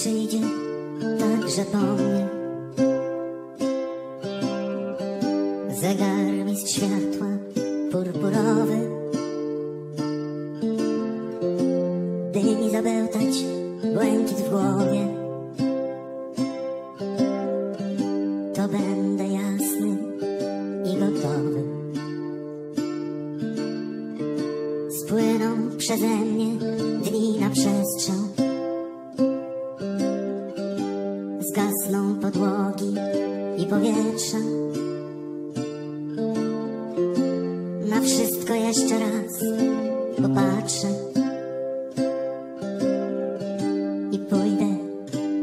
przyjdzie także po mnie. Zegarmistrz światła purpurowy. Dymi zabełtać błękit w głowie. To będę jasny i gotowy. Spłyną przeze mnie dni na przestrzał. powietrza Na wszystko jeszcze raz popatrzę. I pójdę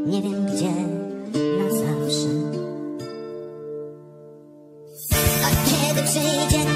nie wiem gdzie na zawsze. A kiedy przyjdzie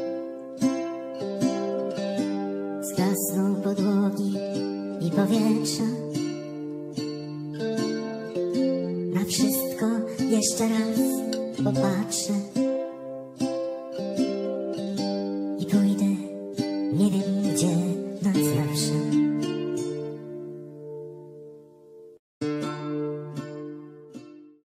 powietrza Na wszystko jeszcze raz popatrzę. I pójdę, nie wiem